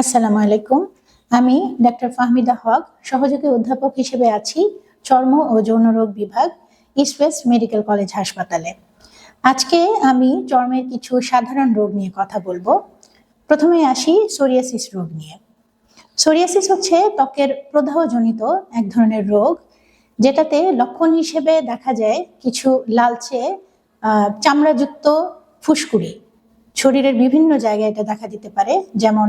আসসালামু আলাইকুম। আমি ডাক্তার ফাহমিদা হক, সহযোগী অধ্যাপক হিসেবে আছি চর্ম ও যৌন রোগ বিভাগ ওয়েস্ট মেডিকেল কলেজ হাসপাতালে। আজকে আমি চর্মের কিছু সাধারণ রোগ নিয়ে কথা বলব। প্রথমে আসি সোরিয়াসিস রোগ নিয়ে। সোরিয়াসিস হচ্ছে ত্বকের প্রদাহজনিত এক ধরনের রোগ, যেটাতে লক্ষণ হিসেবে দেখা যায় কিছু লালচে চামড়াযুক্ত ফুসকুড়ি। শরীরের বিভিন্ন জায়গায় এটা দেখা দিতে পারে, যেমন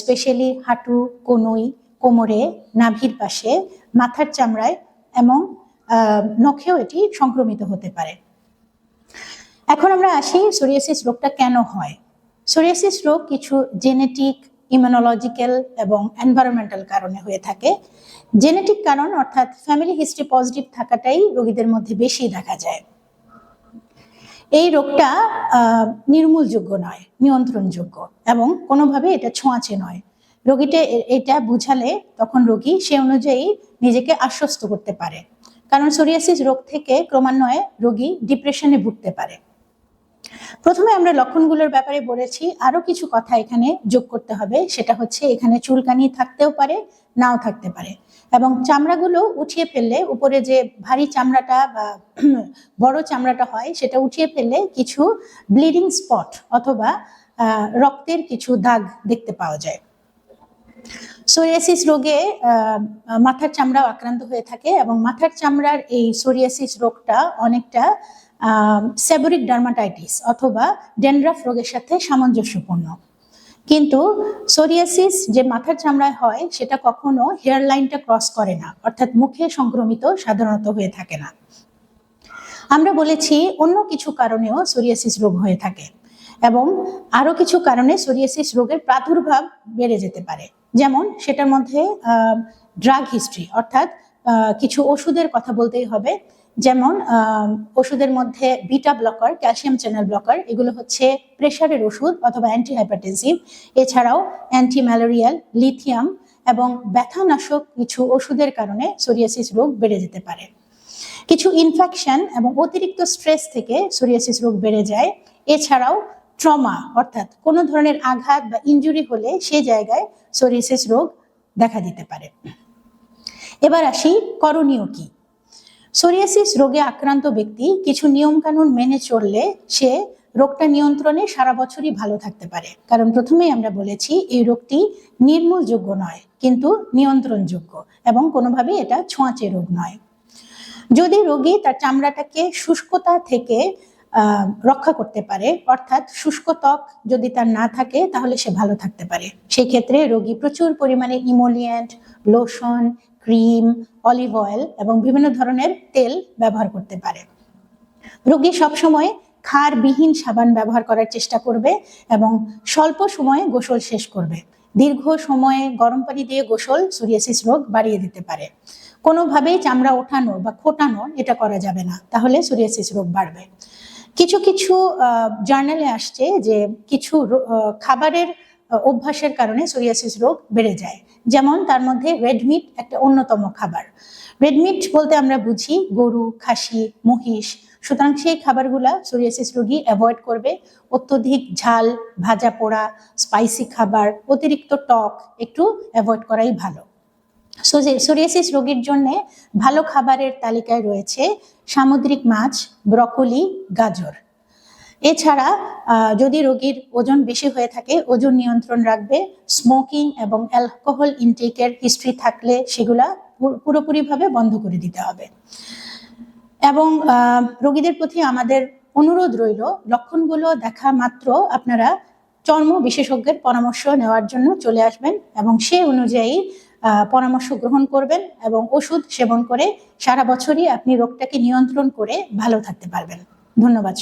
স্পেশালি হাঁটু, কনুই, কোমরে, নাভির পাশে, মাথার চামড়ায় এবং নখেও এটি সংক্রমিত হতে পারে। এখন আমরা আসি সোরিয়াসিস রোগটা কেন হয়? সোরিয়াসিস রোগ কিছু জেনেটিক ইমিউনোলজিক্যাল এবং এনভায়রনমেন্টাল কারণে হয়ে থাকে। জেনেটিক কারণ অর্থাৎ ফ্যামিলি হিস্ট্রি পজিটিভ থাকাটাই রোগীদের মধ্যে বেশি দেখা যায়। এই রোগটা নির্মূলযোগ্য নয়, নিয়ন্ত্রণযোগ্য এবং কোনোভাবে এটা ছোঁয়াচে নয়। রোগীটা এটা বুঝালে তখন রোগী সে অনুযায়ী নিজেকে আশ্বস্ত করতে পারে। কারণ সোরিয়াসিস রোগ থেকে ক্রমান্বয়ে রোগী ডিপ্রেশনে ভুগতে পারে। প্রথমে আমরা লক্ষণগুলোর ব্যাপারে বলেছি, আরও কিছু কথা এখানে যোগ করতে হবে, সেটা হচ্ছে এখানে চুলকানি থাকতেও পারে, নাও থাকতে পারে। এবং চামড়াগুলো উঠিয়ে ফেললে, উপরে যে ভারী চামড়াটা বা বড় চামড়াটা হয়, সেটা উঠিয়ে ফেললে কিছু ব্লিডিং স্পট অথবা রক্তের কিছু দাগ দেখতে পাওয়া যায়। সোরিয়াসিস রোগে মাথার চামড়াও আক্রান্ত হয়ে থাকে এবং মাথার চামড়ার এই সোরিয়াসিস রোগটা অনেকটা সেবরিক ডার্মাটাইটিস অথবা ডেনড্রাফ রোগের সাথে সামঞ্জস্যপূর্ণ। কিন্তু সোরিয়াসিস যে মাথার চামড়ায় হয়, সেটা কখনো হেয়ার লাইনটা ক্রস করে না, অর্থাৎ মুখে সংক্রমিত সাধারণত হয়ে থাকে না। আমরা বলেছি অন্য কিছু কারণেও সোরিয়াসিস রোগ হয়ে থাকে এবং আরও কিছু কারণে সোরিয়াসিস রোগের প্রাদুর্ভাব বেড়ে যেতে পারে। যেমন সেটার মধ্যে ড্রাগ হিস্ট্রি অর্থাৎ কিছু ওষুধের কথা বলতেই হবে। যেমন ওষুধের মধ্যে beta blocker calcium channel blocker এগুলো হচ্ছে প্রেশারের ওষুধ অথবা অ্যান্টি হাইপারটেনসিভ এছাড়াও অ্যান্টি ম্যালেরিয়াল লিথিয়াম এবং ব্যথানাশক কিছু ওষুধের কারণে সোরিয়াসিস রোগ বেড়ে যেতে পারে। কিছু ইনফেকশন এবং অতিরিক্ত স্ট্রেস থেকে সোরিয়াসিস রোগ বেড়ে যায়। এছাড়াও ট্রমা অর্থাৎ কোনো ধরনের আঘাত বা ইনজুরি হলে সে জায়গায় সোরিয়াসিস রোগ দেখা দিতে পারে। এবার আসি করণীয় কি? সোরিয়াসিস রোগে আক্রান্ত ব্যক্তি কিছু নিয়মকানুন মেনে চললে সে রোগটা নিয়ন্ত্রণে সারা বছরই ভালো থাকতে পারে। কারণ প্রথমেই আমরা বলেছি, এই রোগটি নির্মূলযোগ্য নয়, কিন্তু নিয়ন্ত্রণযোগ্য এবং কোনোভাবেই এটা ছোঁয়াচে রোগ নয়। যদি রোগী তার চামড়াটাকে শুষ্কতা থেকে রক্ষা করতে পারে, অর্থাৎ শুষ্ক ত্বক যদি তার না থাকে, তাহলে সে ভালো থাকতে পারে। সেই ক্ষেত্রে রোগী প্রচুর পরিমাণে emollient lotion cream, olive oil এবং বিভিন্ন ধরনের তেল ব্যবহার করতে পারে। রোগী সবসময় ক্ষারবিহীন সাবান ব্যবহার করার চেষ্টা করবে এবং স্বল্প সময়ে গোসল শেষ করবে। দীর্ঘ সময়ে গরম পানি দিয়ে গোসল সোরিয়াসিস রোগ বাড়িয়ে দিতে পারে। কোনোভাবেই চামড়া ওঠানো বা খোটানো এটা করা যাবে না, তাহলে সোরিয়াসিস রোগ বাড়বে। কিছু কিছু জার্নালে আসছে যে কিছু খাবারের অভ্যাসের কারণে সোরিয়াসিস রোগ বেড়ে যায়। যেমন তার মধ্যে রেডমিট একটা অন্যতম খাবার। রেডমিট বলতে আমরা বুঝি গরু, খাসি, মহিষ। সুতরাং সেই খাবারগুলা সোরিয়াসিস রোগী অ্যাভয়েড করবে। অত্যধিক ঝাল, ভাজা পোড়া স্পাইসি খাবার, অতিরিক্ত টক একটু অ্যাভয়েড করাই ভালো। সোরিয়াসিস রোগীর জন্য ভালো খাবারের তালিকায় রয়েছে সামুদ্রিক মাছ, ব্রকলি, গাজর। এছাড়া যদি রোগীর ওজন বেশি হয়ে থাকে, ওজন নিয়ন্ত্রণ রাখবে। স্মোকিং এবং অ্যালকোহল ইনটেকের হিস্ট্রি থাকলে সেগুলা পুরো- পুরোপুরিভাবে বন্ধ করে দিতে হবে। এবং রোগীদের প্রতি আমাদের অনুরোধ রইল, লক্ষণগুলো দেখা মাত্র আপনারা চর্ম বিশেষজ্ঞের পরামর্শ নেওয়ার জন্য চলে আসবেন এবং সে অনুযায়ী পরামর্শ গ্রহণ করবেন এবং ওষুধ সেবন করে সারা বছরই আপনি রোগটাকে নিয়ন্ত্রণ করে ভালো থাকতে পারবেন। ধন্যবাদ।